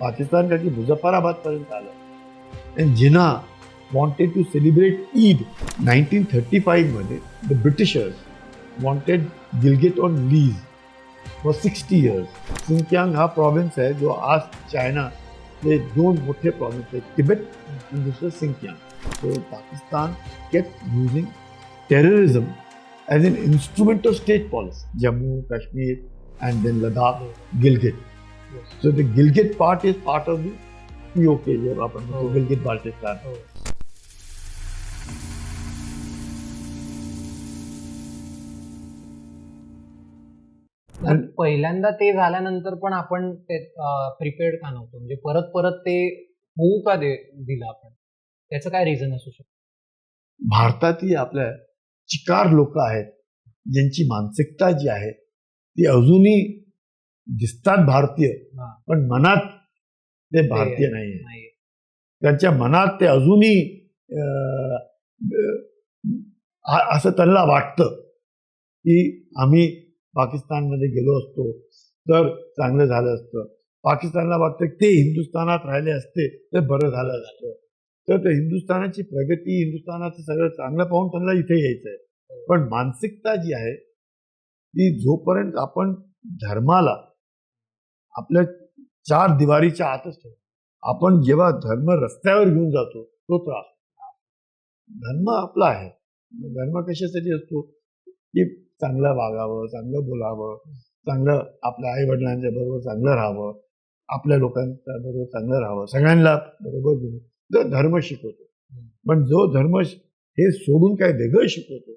पाकिस्तान का की मुझफ्फराबाद पर्यंत आलं। And Jinnah wanted to celebrate Eid nineteen thirty फाईव्हमध्ये the Britishers wanted Gilgit on lease for sixty years Sinkiang हा province आहे जो आज चायना ते दोन मोठे प्रॉव्हिन्स आहेत तिबेट आणि दुसरं Sinkiang so Pakistan keep using terrorism as an instrument of state policy Jammu, Kashmir and then Ladakh Gilgit part is part of the P O K जे आपण म्हणतो हो. गिलगिट बाल्टिस्तान हो. आणि- पहिल्यांदा ते झाल्यानंतर पण आपण ते प्रिपेअर्ड का नव्हतो म्हणजे परत परत ते होऊ का दे दिलं आपण त्याचं काय रिझन असू शकतं भारतातील आपल्या चिकार लोक आहेत ज्यांची मानसिकता जी आहे ती अजूनही दिसतात भारतीय हा. पण मनात ते भारतीय नाही आहे त्यांच्या मनात ते अजूनही असं त्यांना वाटतं की आम्ही पाकिस्तानमध्ये गेलो असतो तर चांगलं झालं असतं. पाकिस्तानला वाटतं ते हिंदुस्थानात राहिले असते तर बरं झालं असतं. तर ते हिंदुस्थानाची प्रगती हिंदुस्थानाचं सगळं चांगलं पाहून त्यांना इथे यायचं आहे. पण मानसिकता जी आहे ती जोपर्यंत आपण धर्माला आपल्या चार दिवारीच्या आतच ठेवतो आपण जेव्हा धर्म रस्त्यावर घेऊन जातो तो त्रास धर्म आपला आहे. धर्म कशासाठी असतो? की चांगलं वागावं चांगलं बोलावं चांगलं आपल्या आई वडिलांच्या बरोबर चांगलं राहावं आपल्या लोकांच्या बरोबर चांगलं राहावं सगळ्यांना बरोबर घेऊन. तर धर्म शिकवतो. पण जो धर्म हे सोडून काय वेगळं शिकवतो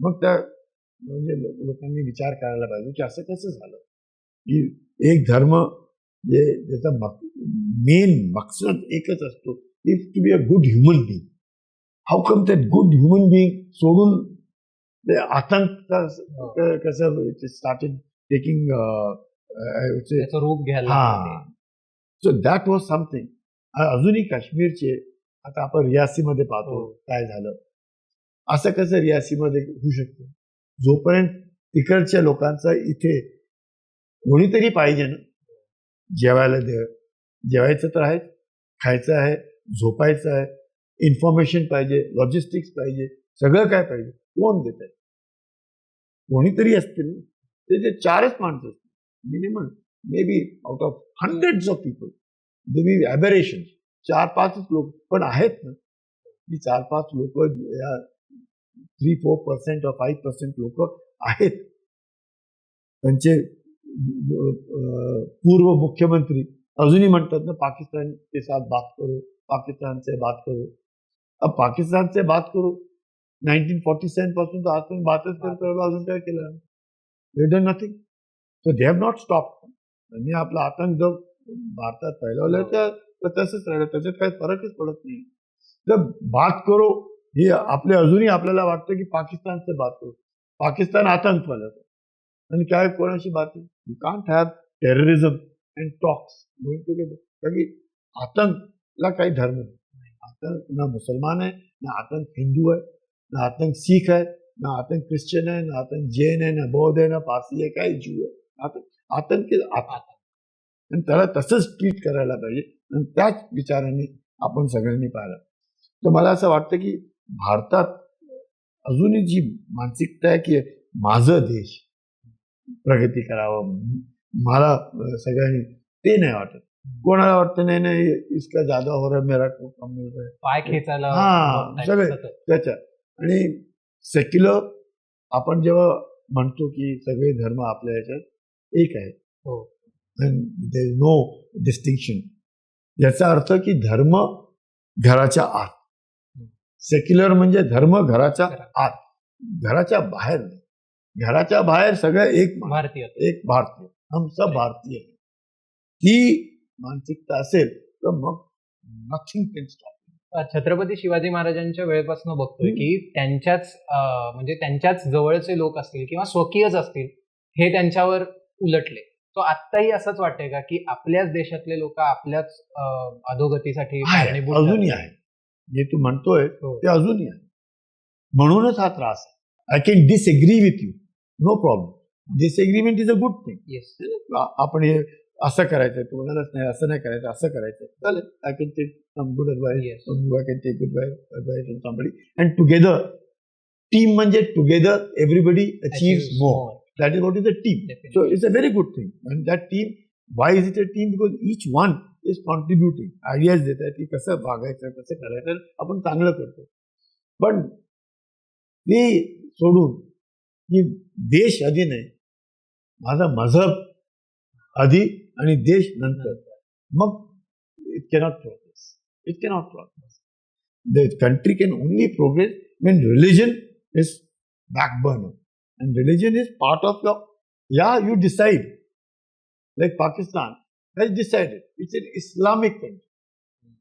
मग त्या म्हणजे लोकांनी विचार करायला पाहिजे की असं कसं झालं? की एक धर्म जे मक मेन मकसद एकच असतो. If to be a good human being how come that good human being सोडून ते आतंक कसं स्टार्टेड टेकिंग त्याचं रूप घ्यायला हा. सो दॅट वॉज समथिंग अजूनही काश्मीरचे आता आपण रियासीमध्ये पाहतो हो. काय झालं. असं कसं रियासीमध्ये होऊ शकतं? जोपर्यंत तिकडच्या लोकांचा इथे कोणीतरी पाहिजे ना. जेवायला दे. जेवायचं तर आहे खायचं आहे झोपायचं आहे इन्फॉर्मेशन पाहिजे लॉजिस्टिक्स पाहिजे सगळं काय पाहिजे कोण देत आहे कोणीतरी असतील ना ते जे चारच माणसं असतील minimum maybe out of hundreds of people they be aberration चार पाचच लोक पण आहेत ना. ती चार पाच लोक या three four percent of five percent लोक आहेत. त्यांचे पूर्व मुख्यमंत्री अजूनही म्हणतात ना पाकिस्तान के साथ बात करो पाकिस्तान से बात करो. अब पाकिस्तान से बात करो. नाईन्टीन फॉर्टी सेवनपासून तर आजपर्यंत बातच करत अजून काय केलं? They done nothing so they have not stop त्यांनी आपला आतंक जो भारतात फैलवलं तर तर तसंच राहिलं त्याच्यात काही फरकच पडत नाही. तर बात करो हे आपले अजूनही आपल्याला वाटतं की पाकिस्तानचे बात करू. पाकिस्तान आतंक फैलवतं आणि काय कोणाशी बात you can't have terrorism and talks going together कारण की आतंकला काही धर्म नाही. आतंक ना मुसलमान आहे ना आतंक हिंदू आहे ना आतंक सिख आहे ना आतंक ख्रिश्चन आहे ना आतंक जैन आहे ना बौद्ध आहे ना पारसी आहे काय जीव आहे. आतंक आतंक आतंक. आणि त्याला तसंच ट्रीट करायला पाहिजे. आणि त्याच विचारांनी आपण सगळ्यांनी पाहिलं तर मला असं वाटतं की भारतात अजूनही जी मानसिकता आहे की माझं देश प्रगती करावं मला अं, सगळ्यांनी ते नाही वाटत. कोणाला वाटतं नाही नाही इसका ज्यादा हो रहा है, मेरा को कम मिल रहा है. पाय खेचायला हा, सगळे. त्याच्या. आणि सेक्युलर आपण जेव्हा म्हणतो की सगळे धर्म आपल्या ह्याच्यात एक आहे. देर नो डिस्टिंक्शन याचा अर्थ की धर्म घराच्या आत. सेक्युलर म्हणजे धर्म घराच्या आत. घराच्या बाहेर नाही. घराच्या बाहेर सगळं एक भारतीय. एक भारतीय. हम सब भारतीय. हैं. मानसिकता असेल तर मग nothing can stop Chhatrapati Shivaji महाराजांच्या वेळेपासून बघतोय. की त्यांच्याच म्हणजे त्यांच्याच जवळचे लोक असतील किंवा स्वकीयच असतील हे त्यांच्यावर उलटले. तो आत्ताही असंच वाटतंय का की आपल्याच देशातले लोक आपल्याच अधोगतीसाठी अजूनही. आहे जे तू म्हणतोय हो. ते अजूनही आहे म्हणूनच हा त्रास आहे. I can disagree with you no problem disagreement is a good thing yes आपण हे असं करायचं तू म्हणालच नाही असं नाही करायचं असं करायचं चालेल. I can take some good advice and together team म्हणजे together everybody achieve more that is what is a team so it's a very good thing and that team why is it a team because each one is contributing ideas देत आहेत की कसं वागायचं कसं करायचं आपण चांगलं करतो. पण ते सोडून की देश आधी नाही माझा मजहब आधी आणि देश नंतर मग it cannot progress it cannot progress the country can only progress when religion is backburner and religion is part of your yeah you decide like pakistan has decided it's an islamic country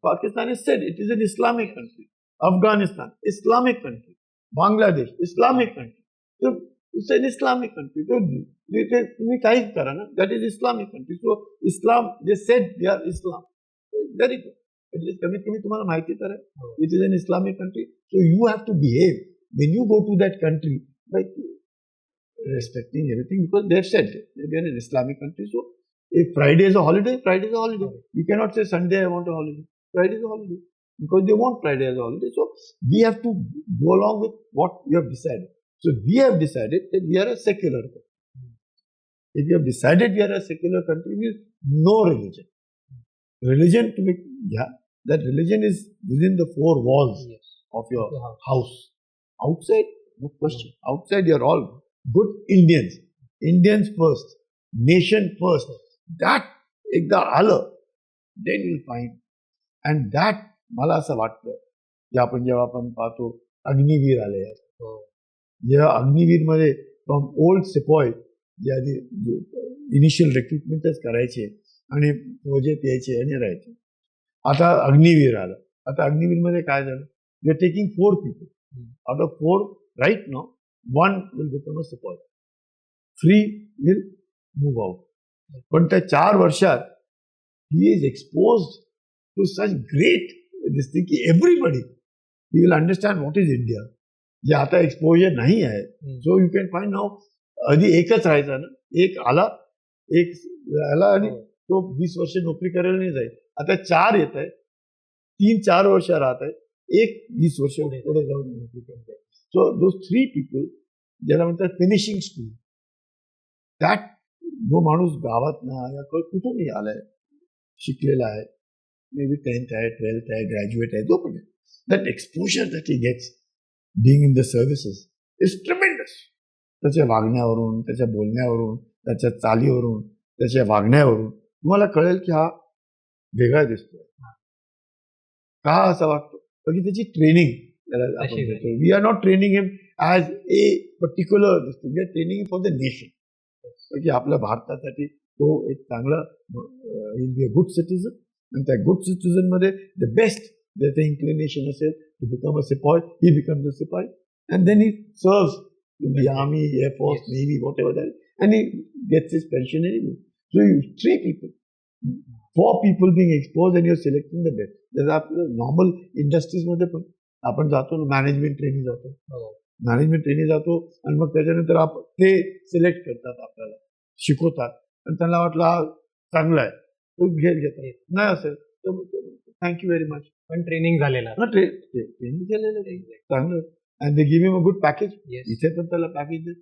pakistan has said it is an islamic country afghanistan islamic country bangladesh islamic country so it's an islamic country so they- they- तुम्ही काहीच करा ना that is islamic country so islam they said they are islam very good at least कमीत कमी तुम्हाला माहिती तर आहे it is an Islamic country. So you have to behave when you go to that country like respecting everything because they've said it. They are an Islamic country. So if Friday is a holiday, Friday is a holiday. You cannot say Sunday I want a holiday. Friday is a holiday because they want Friday as a holiday. So we have to go along with what we have decided. So we have decided that we are a secular country. If you have decided we are a secular country, means no religion. Religion to be yeah, that religion is within the four walls Yes. of your Yeah. house. Outside, no question. Outside, you're all good Indians. Indians first. Nation first. That एकदा आलं then will fine and that मला असं वाटतं की आपण जेव्हा आपण पाहतो अग्निवीर आले हो. जेव्हा अग्निवीरमध्ये फ्रॉम ओल्ड सिपॉय जे आधी इनिशियल रिक्रुटमेंटच करायचे आणि प्रोजेक्ट यायचे आणि राहायचे. आता अग्निवीर आलं. आता अग्निवीरमध्ये काय झालं? You are taking four people. Out of four right no one will become a sepoy three will move out पण त्या चार वर्षात he is expose to such great this thing की everybody he will understand what is India जे आता exposure नाही आहे. So you can find now आधी एकच राहायचा ना एक आला एक आला आणि हो. तो वीस वर्ष नोकरी करायला नाही जाईल आता चार येत आहे तीन चार वर्ष राहत आहे एक वीस वर्ष पुढे. जाऊन नोकरी करत आहे सो दो थ्री पीपल ज्याला म्हणतात फिनिशिंग स्कूल दॅट जो माणूस गावात ना या कुठूनही आलाय शिकलेला आहे मे बी टेन्थ आहे ट्वेल्थ आहे ग्रॅज्युएट आहे जो पण आहे that exposure that he gets being in the services is tremendous त्याच्या वागण्यावरून त्याच्या बोलण्यावरून त्याच्या चालीवरून त्याच्या वागण्यावरून तुम्हाला कळेल की हा वेगळा दिसतोय. का असं वाटतो कारण की त्याची ट्रेनिंग त्याला we are not training him as a particular we are training for the nation की आपल्या भारतासाठी तो एक चांगला will be a good citizen आणि त्या गुड सिटीजनमध्ये the best त्याचं इन्क्लिनेशन असेल to become a sepoy he become the sepoy and then he serves in the army, air force, Yes. navy, whatever that, and he gets his pension anyway. So you three people, four people being exposed, and you're selecting the best. There's आपलं normal इंडस्ट्रीजमध्ये पण आपण जातो ना management training जातो हो. Management training जातो आणि मग त्याच्यानंतर आप ते सिलेक्ट करतात आपल्याला शिकवतात आणि त्यांना वाटलं हा चांगला आहे तो घेत घेतात Yes. नाही असेल तर थँक्यू व्हेरी मच पण ट्रेनिंग झालेलं असतं. ट्रेनिंग आहे. चांगलं. And they give a good package. इथे पण त्याला पॅकेज देत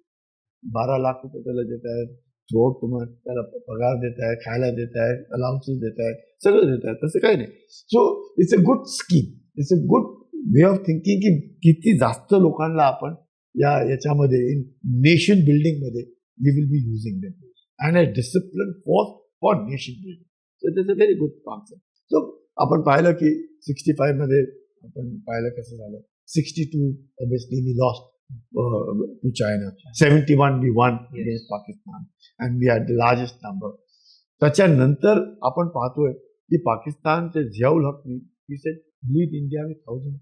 बारा लाख रुपये त्याला देत आहेत रोड तुम्हाला त्याला पगार देत आहे खायला देत आहे अलाउन्सेस देत आहेत सगळं देत आहेत तसं काही नाही. So it's a good scheme it's a good way of thinking की किती जास्त लोकांना आपण या याच्यामध्ये इन नेशन बिल्डिंगमध्ये we will be using them and a discipline for for nation building so it's a very good concept so आपण पाहिलं की सिक्स्टी फाईव्हमध्ये आपण पाहिलं कसं झालं. Sixty two obviously we lost to China seventy one we won. Against Pakistan and we are the largest number त्याच्यानंतर आपण पाहतोय की पाकिस्तानचे Ziaul हकनी he said lead India with thousand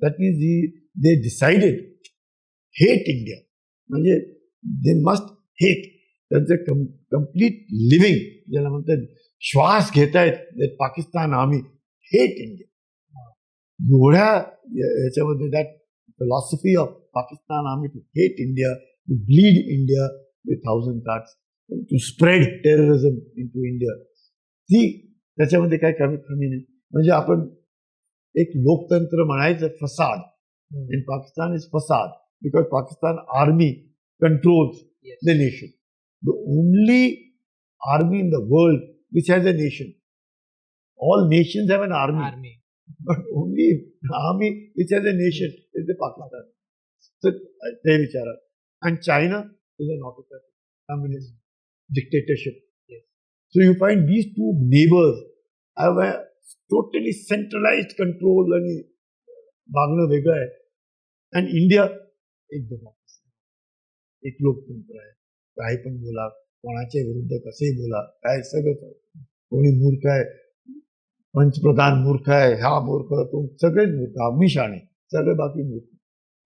that means he they decided hate India म्हणजे they must hate त्यांचं complete living ज्याला म्हणतात श्वास घेतायत पाकिस्तान आम्ही हेट इंडिया एवढ्या या- याच्यामध्ये that philosophy of Pakistan army to hate India to bleed India with thousand cards to spread terrorism into India ती त्याच्यामध्ये काय कमी कमी नाही म्हणजे आपण एक लोकतंत्र म्हणायचं फसाद हम्म. इन पाकिस्तान इज फसाद because Pakistan army controls Yes. the nation. The only army in the world which has a nation. All nations have an army, Army. but only the army which has a nation is the Pakistan. So uh, they vichara. And China is an autocratic communist dictatorship. Yes. So you find these two neighbors have a totally centralized control आणि वागणं वेगळं आहे आणि India एक democracy एक लोकतंत्र आहे काही पण बोला कोणाच्या विरुद्ध कसेही बोला काय सगळं. कोणी मूर्ख आहे पंचप्रधान मूर्ख आहे हा मूर्ख तो सगळेच मूर्ख आम्ही शाणे सगळे बाकी मूर्ख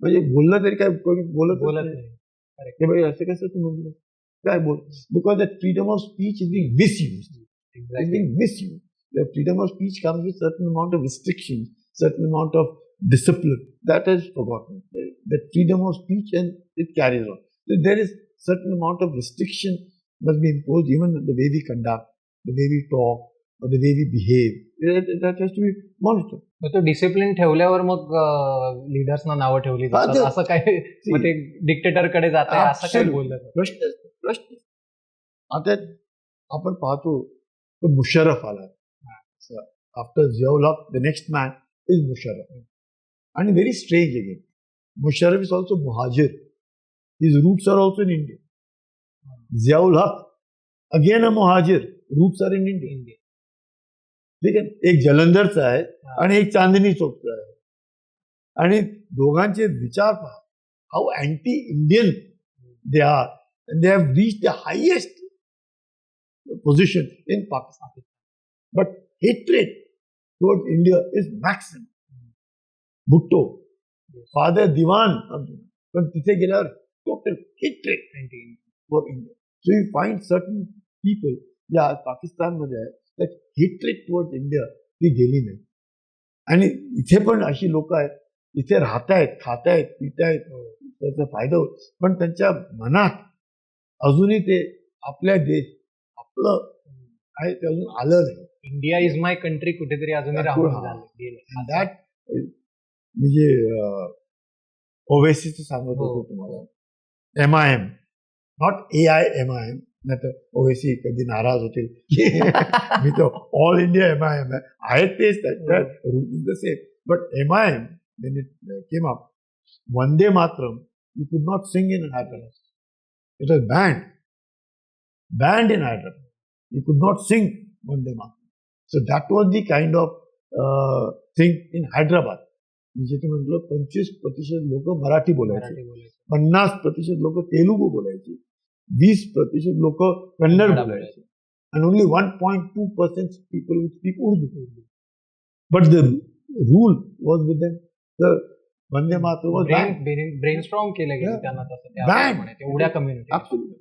म्हणजे बोललं तरी काय कोणी बोलत बोलत नाही भाई असं कसं तू म्हणलं काय बोल because the freedom of speech is being misuse is Exactly. being misused. The freedom of speech comes with certain amount of restrictions, certain amount of discipline. That is forgotten. The freedom of speech and it carries on. So there is certain amount of restriction must be imposed even in the way we conduct, the way we talk, or the way we behave. That that has to be monitored. मग तो discipline ठेवल्यावर मग लिडर्सना नावं ठेवली हा, जातात. ते- असं काय मग ते डिक्टेटरकडे जात आहे असं काय Absolutely. बोललं जातं? प्रश्न प्रश्न आता आपण पाहतो तो मुशर्रफ आला. After Ziaul the next man is Musharraf. आणि very strange again Musharraf is also Muhajir his roots are also in India Ziaul Haq again a Muhajir roots are in India India. ठीक आहे एक जलंधरचा आहे हा. आणि एक चांदणी चौकचा आहे आणि दोघांचे विचार पहा how anti Indian they are they have reach the highest position in Pakistan. But hatred towards India is maximum. Bhutto, father Diwan, पण तिथे गेल्यावर total hatred for India. So you find certain people जे आज पाकिस्तानमध्ये आहे that hatred towards India ती गेली नाही. आणि इथे पण अशी लोक आहेत इथे राहतायत खातायत पितायत त्याचा फायदा होत पण त्यांच्या मनात अजूनही ते आपल्या देश आपलं आहे ते अजून आलं नाही. इंडिया इज माय कंट्री कुठेतरी हा. And that म्हणजे ओवेसीचं सांगत हो. होतो तुम्हाला. M I M not A I M I M नाही तर ओवेसी कधी नाराज होतील मी तर all India M I M आहे. आहेत तेच the same but M I M came up Vande Mataram you could not sing in Hyderabad it was banned. Banned in Hyderabad you could not sing Vande Mataram that was the kind of uh, thing in Hyderabad. म्हणजे ते म्हटलं पंचवीस प्रतिशत लोक मराठी बोलायचं. पन्नास प्रतिशत लोक तेलुगू बोलायचे. વીસ પ્રતિશત લોકો કન્નડ બોલે and only 1.2% people who speak Urdu. But the rule was with them. The Vande Mataram was banned. Brain, brainstorm yeah. banned. Uda community. Absolutely.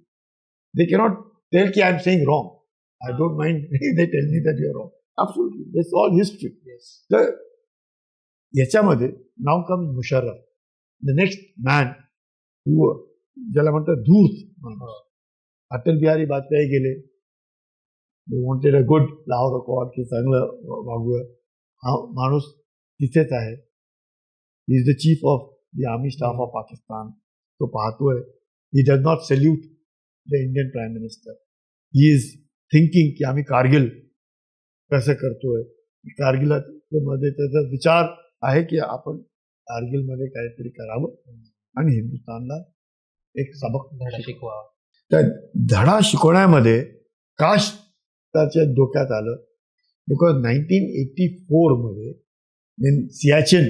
They cannot tell ki I'm saying wrong. I don't mind. if they tell me that you're wrong. Absolutely. That's all history. Yes. The Yachamade, now comes Musharraf, the next man who ज्याला म्हणतात धूर्त माणूस. अटल बिहारी वाजपेयी गेले. Wanted a good Lahore accord की चांगलं वागूया. हा माणूस तिथेच आहे. Is the chief of the army staff of Pakistan तो पाहतोय. He does not salute the Indian prime minister he is thinking की आम्ही कारगिल कसं करतोय. कारगिलमध्ये त्याचा विचार आहे की आपण कारगिलमध्ये काहीतरी करावं. आणि हिंदुस्थानला एक सबक धडा शिकवा. त्या धडा शिकवण्यामध्ये काश त्याच्या डोक्यात आलं. बिकॉज नाईन्टीन एटी फोरमध्ये सियाचिन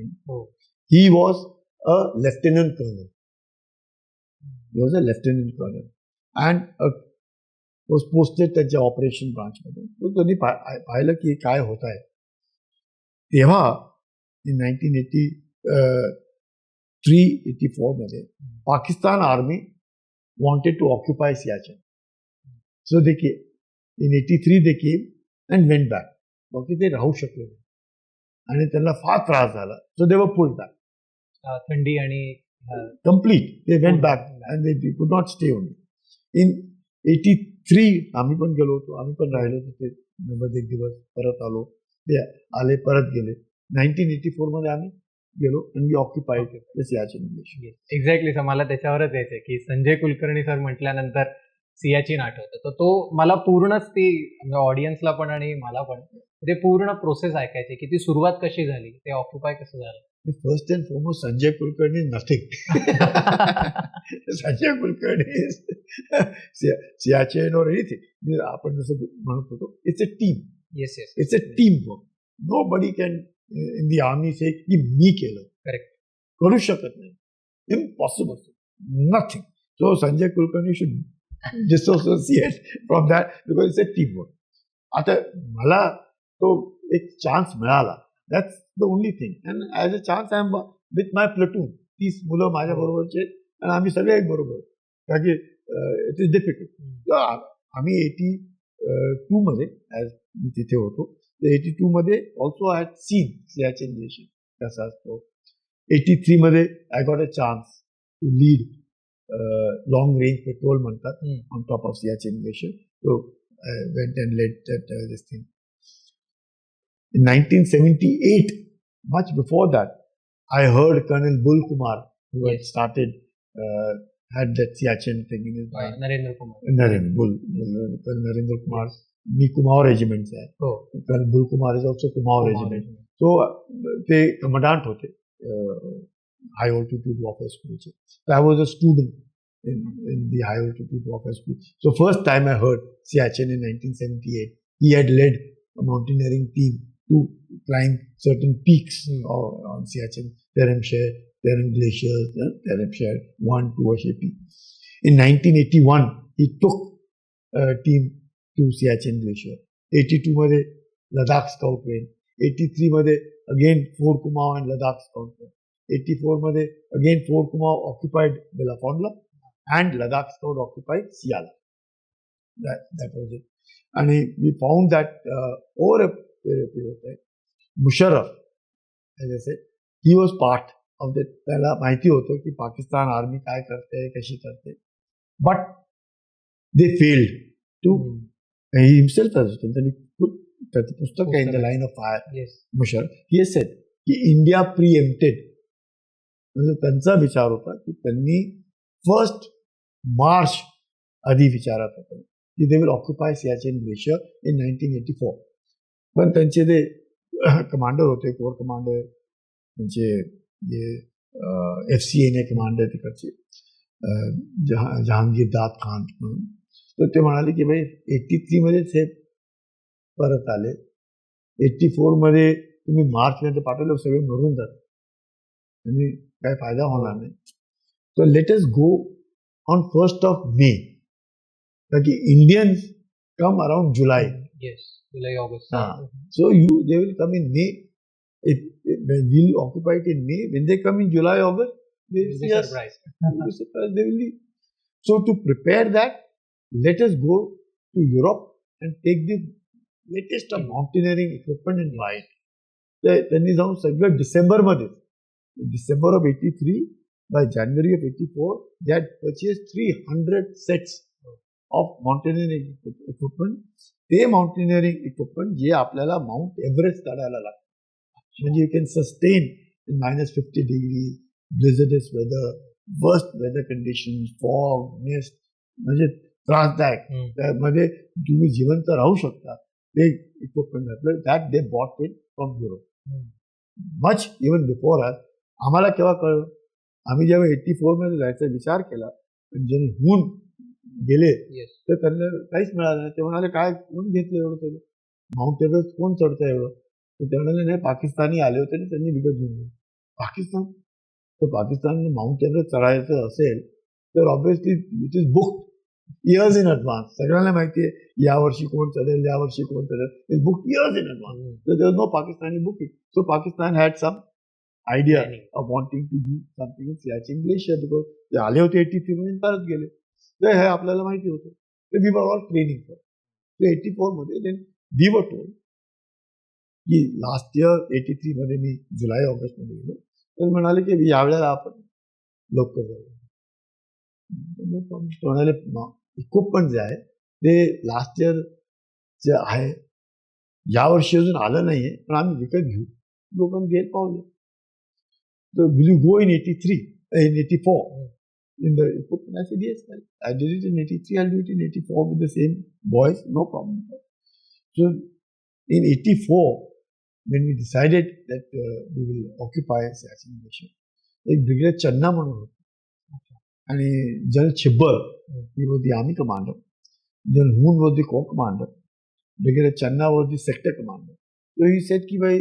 हो. He was a lieutenant colonel he was a lieutenant colonel and was posted त्यांच्या ऑपरेशन ब्रांचमध्ये तो त्यांनी पाहिलं की काय होत आहे तेव्हा in nineteen eighty three eighty फोरमध्ये Pakistan army wanted to occupy Siachen. So they came. In 83 they came and went back. बाकी ते राहू शकले नाही. आणि त्यांना फार त्रास झाला. सो दे वर पुल बॅक थंडी आणि complete they went back. And they could not stay only in eighty three आम्ही पण गेलो होतो. आम्ही पण राहिलो तिथे. मुंबईत एक दिवस परत आलो. ते आले परत गेले. नाईन्टीन एटी फोरमध्ये आम्ही गेलो आणि ऑक्युपाईड सियाचीन एक्झॅक्टली सर मला त्याच्यावरच यायचंय की संजय कुलकर्णी सर म्हटल्यानंतर सियाचीन आठवतं. तर तो मला पूर्णच ती ऑडियन्सला पण आणि मला पण ते पूर्ण प्रोसेस ऐकायची की ती सुरुवात कशी झाली ते ऑक्युपाय कसं झालं. First and foremost Sanjay Kulkarni nothing Sanjay Kulkarni Siachen और एनिथिंग आपण जसं म्हणत होतो it's a team yes yes it's a team work nobody can in the army say की मी केलं Correct. करू शकत नाही. Impossible nothing so Sanjay Kulkarni should dissociate from that because it's a team work आता मला तो एक चान्स मिळाला. That's the only thing and as a chance I am with my platoon तीस मुलं माझ्या बरोबरचे आणि आम्ही सगळे एक बरोबर. कारण की इट इज डिफिकल्ट आम्ही एटी टू मध्ये ॲज मी तिथे होतो एटी टू मध्ये also I had seen Siachen glacier कसा असतो एटी थ्री मध्ये I got a chance to lead long range patrol म्हणतात Hmm. On top of Siachen glacier so went and let that this thing In 1978, much before that, I heard Colonel Bull Kumar, who had Yes. started, uh, had that Siachen thing in his mind. Narendra Kumar Narendra Bull, Bull- Colonel Narendra Kumar, me Kumar regiment है. हो Colonel Bull Kumar is also Kumar regiment. So uh, they commandant होते uh, high altitude warfare school चे. So I was a student in, in the high altitude warfare school. So first time I heard Siachen in 1978, he had led a mountaineering team to climb certain peaks Hmm. o- on Siachen, Teremshire, Terem Glaciers, uh, Teremshire 1, 2 असे peak. In 1981, he took a team to Siachen eighty 82 मध्ये Ladakh scout when 83 मध्ये again four Kumaon and Ladakh scout when 84 मध्ये again four Kumaon occupied बेलाफॉनला and Ladakh scout occupied सियाला. That was it आणि we found that over a period of time Musharraf जसे he was part of the त्याला माहिती होतं की पाकिस्तान आर्मी काय करते कशी करते but they failed to he himself त्यांनी खूप त्याचं पुस्तक आहे इन द पुस्तक. Line of fire yes Musharraf he said की इंडिया प्री एम्प्टेड म्हणजे त्यांचा विचार होता की त्यांनी फर्स्ट मार्च आधी विचारात होतं की they will occupy Siachen glacier in nineteen eighty four पण त्यांचे ते कमांडर होते कोर कमांडर त्यांचे जे एफ सी एने कमांडर तिकडचे जहा जहांगीर दाद खान म्हणून. तर ते म्हणाले की भाई एट्टी थ्रीमध्येच हे परत आले एट्टी फोरमध्ये तुम्ही मार्चमध्ये पाठवले सगळे मरून जात आणि काय फायदा होणार नाही तर latest go on first of May की Indians come around July yes July August हा. So you they will come in May. It, it, we'll occupy it in May. When they come in July, August, they will They will be surprised. They will leave. So to prepare that, let us go to Europe and take the latest of mountaineering equipment and buy it. ते- त्यांनी जाऊन सगळं डिसेंबरमध्ये December of eighty three by January of eighty four that purchase three hundred sets of mountaineering equipment ते mountaineering equipment जे आपल्याला Mount Everest चढायला लागतं. म्हणजे you can sustain in minus fifty degree blizzards weather worst weather condition fog mist म्हणजे त्रासदायक त्यामध्ये तुम्ही जिवंत राहू शकता. ते इक्विपमेंट घातलं that they bought it from Europe much even before आज आम्हाला केव्हा कळलं? आम्ही जेव्हा एट्टी मध्ये जायचा विचार केला पण होऊन गेले तर त्यांना काहीच मिळालं नाही. ते म्हणाले काय? कोण घेतलं एवढं सगळं? माउंट एव्हरेस्ट कोण चढतं एवढं? तर ते म्हणाले नाही पाकिस्तानी आले होते आणि त्यांनी विकत घेऊन गेले पाकिस्तान? तर पाकिस्तानने माउंट एव्हरेस्ट चढायचं असेल तर obviously it is book years in advance सगळ्यांना माहिती आहे यावर्षी कोण चढेल यावर्षी कोण चढेल is book years in advance was no Pakistani booking. So Pakistan had some idea of wanting to do something in Siachen Glacier because ते आले होते एटी थ्री मध्ये परत गेले. तर हे आपल्याला माहिती होतं. तर we were all training for तर एटी फोरमध्ये देन वी वर टोल्ड की लास्ट इयर एटी थ्री मध्ये मी जुलै ऑगस्टमध्ये गेलो. तर म्हणाले की यावेळेला आपण लवकर जाऊ. तो म्हणाले इक्विपमेंट जे आहे ते लास्ट इयर जे आहे यावर्षी अजून आलं नाहीये पण आम्ही विकत घेऊ लोकांना घ्यायला पाहूया तर will you go in eighty three in eighty four in the equipment. I said, yes, well, I did it in 83, I'll do it in 84 with the same boys, no problem. So in 84, when we decided that uh, we will occupy Siachen Glacier, एक brigade Channa म्हणून होतं आणि general Chhibber he was the army commander general Hoon was the co commander brigade Channa was the sector commander तो he said कि भाई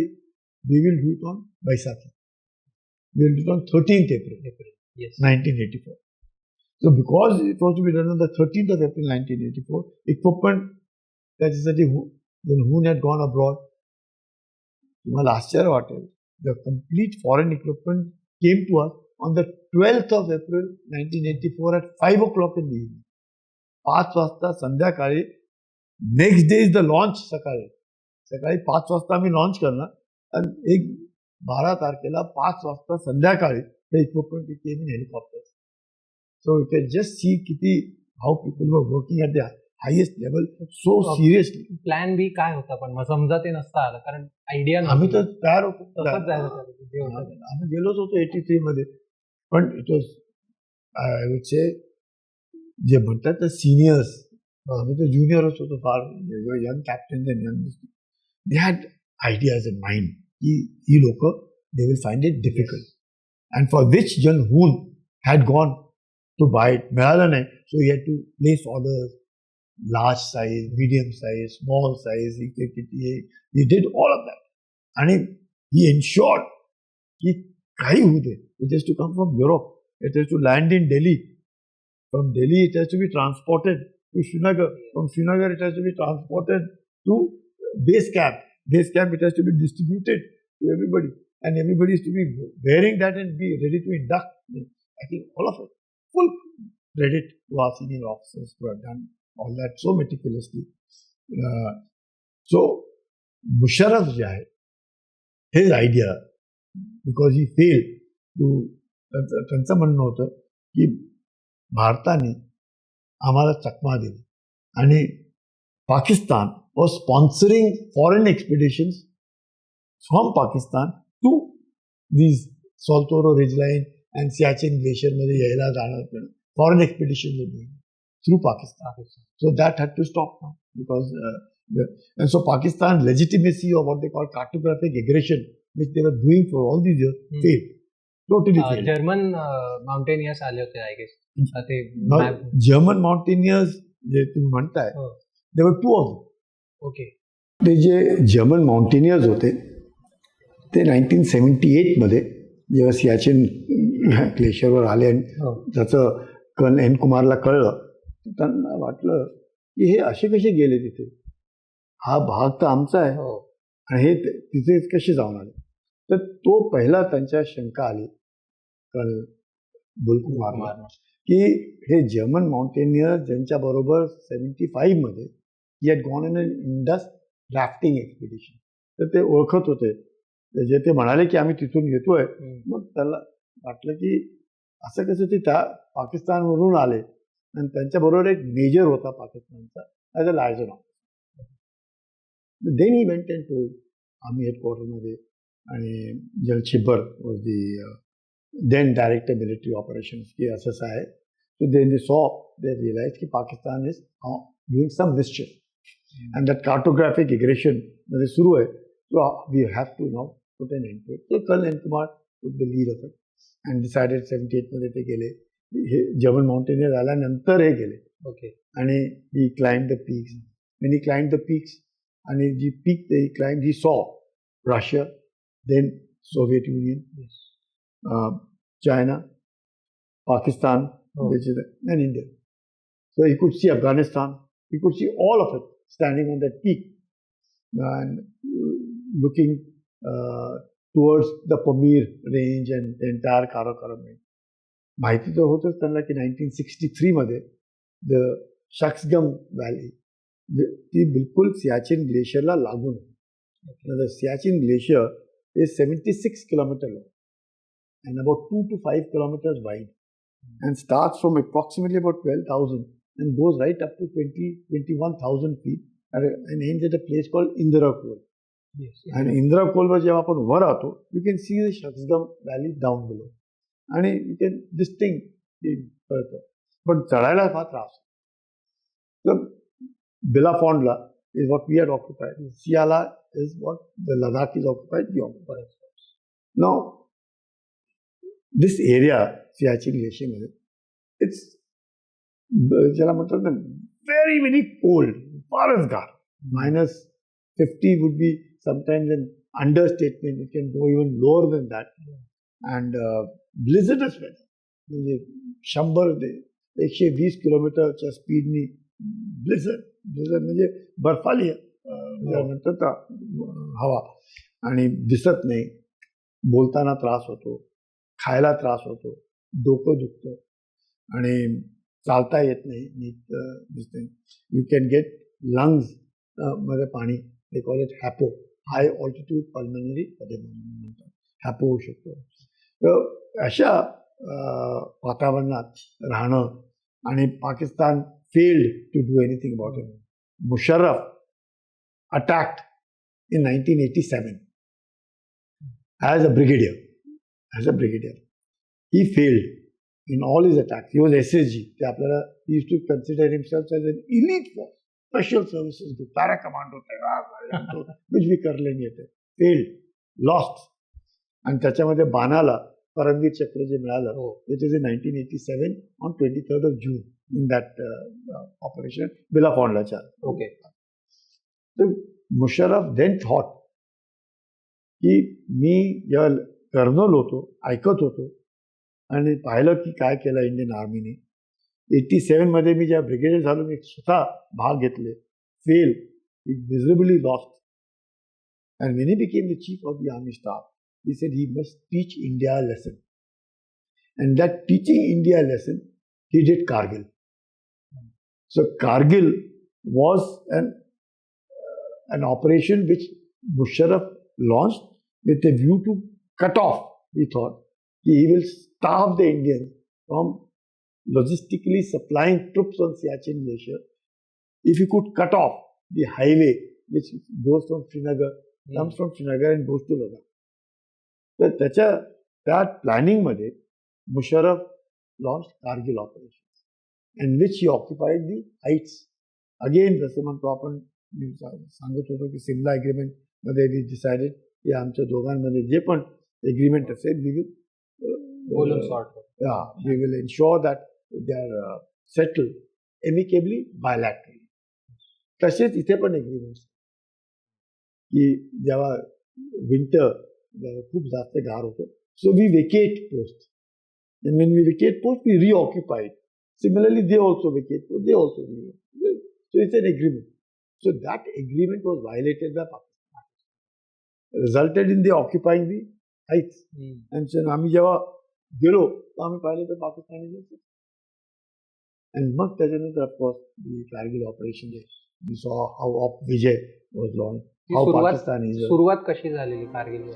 we will do it on Baisakhi we will do it on thirteen April yes 1984. So because it was to be done on the 13th of April 1984, equipment त्याच्यासाठी हु- when Hoon had gone abroad, तुम्हाला आश्चर्य वाटेल. The complete foreign equipment came to us on the 12th of April 1984 at 5 o'clock in the evening. पाच वाजता संध्याकाळी next day is the launch सकाळी सकाळी पाच वाजता आम्ही लॉन्च करणार आणि एक बारा तारखेला पाच वाजता संध्याकाळी the equipment came in helicopters. So you can just see किती how people were working at the highest level so seriously. Plan B काय होता पण मग समजा ते नसता आलं कारण आयडिया आम्ही तर तयार होतो तसंच जायचं होतं, जे होतं ते. आम्ही गेलोच होतो एटी थ्री मध्ये पण it was I would say जे म्हणतात ना सिनियर्स आम्ही तर ज्युनियरच होतो फार young captain young they had ideas in mind की ही लोक they will find it difficult and for which Gen Hoon had gone to buy it मिळालं नाही so had to place orders large size medium size small size इथे किती he did all of that आणि he एन्शॉर्ड की Kaihude. It has to come from Europe. It has to land in Delhi. From Delhi, it has to be transported to Srinagar. From Srinagar, it has to be transported to base camp. Base camp, it has to be distributed to everybody. And everybody is to be wearing that and be ready to be induct. I think all of it. Full credit to our senior officers who have done all that so meticulously. Uh, so, Musharraf Jai, his idea because he fail to त्यांचं म्हणणं होतं की भारताने आम्हाला चकमा दिली. आणि पाकिस्तान व sponsoring foreign expedition from Pakistan to these Saltoro ridgeline and Siachen ग्लेशियरमध्ये यायला जाणं foreign expedition through Pakistan. So that had to stop because so Pakistan legitimacy of what they call cartographic aggression which they were doing for all these years, Hmm. failed. Totally failed. German mountaineers आले होते I guess ते German mountaineers जे तुम्ही म्हणताय हो. there were two of them. Okay ते जे German mountaineers होते ते नाईन्टीन सेवन्टी एटमध्ये जेव्हा सियाचीन ग्लेशियरवर आले आणि हो त्याचं कल एन कुमारला कळलं तर त्यांना वाटलं की हे असे कसे गेले तिथे हा भाग तर आमचा आहे हो आणि हे तिथे कसे जाऊन आले तर तो पहिला त्यांच्या शंका आली. कल बुलकुमारला की हे जर्मन माउंटेनियर ज्यांच्याबरोबर seventy फाईव्हमध्ये he had gone in Indus rafting expedition तर ते ओळखत होते. जे ते म्हणाले की आम्ही तिथून येतोय. मग त्याला वाटलं की असं कसं ते त्या पाकिस्तानवरून आले. आणि त्यांच्याबरोबर एक मेजर होता पाकिस्तानचा as a liaison then he went and told army हेडक्वार्टरमध्ये आणि general Chhibber was the then director military operations की असं असं आहे so then they saw they realise की Pakistan is doing some mischief and that cartographic इग्रेशनमध्ये सुरू आहे. So we have to now put an end to ते Col N Kumar took the lead of it and decided seventy एटमध्ये ते गेले. हे German mountaineer आल्यानंतर हे गेले. ओके आणि he climb the peaks he climbed the peaks आणि जी पीक ते climb he saw Russia Then Soviet Union China Pakistan Oh. and India. So he could see Afghanistan, he could see all of it standing on that peak and uh, looking uh, towards the Pamir range and the entire Karakoram range. माहिती तर होतच त्यांना की nineteen sixty थ्रीमध्ये the Shaksgam valley ती बिलकुल सियाचिन ग्लेशियरला लागून आहे the Siachen glacier Is seventy six kilometre long and about two to five kilometres wide and starts from approximately about 12,000 and goes right up to 20, 21,000 feet and, and ends at a place called Indira Cove. आणि इंदिरा कोलवर जेव्हा आपण वर राहतो you can see the Shaksgam valley down below आणि you can distinct कळतं पण चढायला फार त्रास तर बिलाफॉन्डला is What we are occupied Sia La is what the Ladakh is occupied we occupied no this area Siachen ग्लेशियरमध्ये it's ज्याला म्हणतात ना व्हेरी व्हेरी कोल्ड फारच गार minus fifty would be sometimes an understatement. It can go even lower than that. And uh, blizzardous weather. म्हणजे शंभर ते एकशे वीस किलोमीटरच्या स्पीडनी ब्लिझर्ड ब्लिझर्ड म्हणजे बर्फाली अं, ज्याला म्हणतात ना, अं, हवा. आणि दिसत नाही. बोलताना त्रास होतो. खायला त्रास होतो. डोकं दुखतं. आणि चालता येत नाही. नीट दिसते यू कॅन गेट लंग्समध्ये पाणी. ते call it HAPO high altitude pulmonary म्हणतात. हॅपो होऊ शकतो. तर अशा वातावरणात राहणं आणि Pakistan failed to do anything about it Musharraf attacked in nineteen eighty seven as a brigadier as a brigadier he failed in all his attack he was S S G ते आपल्याला used to consider himself as an elite force special services group para commando कुछ भी कर लेंगे ते failed lost आणि त्याच्यामध्ये बाणाला परमवीर चक्र जे मिळालं हो which is in nineteen eighty seven on twenty third of June in that operation बिलाफॉन्डलाच्या okay तर मुशर्रफ देन थॉट की मी जेव्हा कर्नल होतो ऐकत होतो आणि पाहिलं की काय केलं इंडियन आर्मीने एटी सेवनमध्ये मी जेव्हा ब्रिगेडियर झालो मी स्वतः भाग घेतले fell visibly lost and when he became the chief of the army staff he said he must teach India a lesson. And that teaching India a lesson, he did Kargil. So Kargil was an uh, an operation which Musharraf launched with a view to cut off. He thought he will starve the Indians from logistically supplying troops on Siachen Glacier. If he could cut off the highway which goes from Srinagar, comes from Srinagar and goes to Ladakh. तर त्याच्या त्या प्लॅनिंगमध्ये Musharraf launch Kargil operation and which he occupied the heights again जसं म्हणतो आपण सांगत होतो की सिमला एग्रीमेंटमध्ये वी डिसाइडेड की आमच्या दोघांमध्ये जे पण एग्रीमेंट असेल वी विल या we will ensure that they are settle amicably bilaterally तसेच इथे पण एग्रीमेंट्स की जेव्हा विंटर खूप जास्त गार होतं so we vacate post and when we vacate post we reoccupy it similarly they also vacate post they also reoccupy so it's an agreement so that agreement was violated by pakistan resulted in the occupying the heights and so आम्ही जेव्हा गेलो तर आम्ही पाहिलं तर Pakistani and मग त्याच्यानंतर of course the Kargil operation we saw how op Vijay was launched how सुरुवात Pakistan is सुरुवात कशी झालेली कारगिल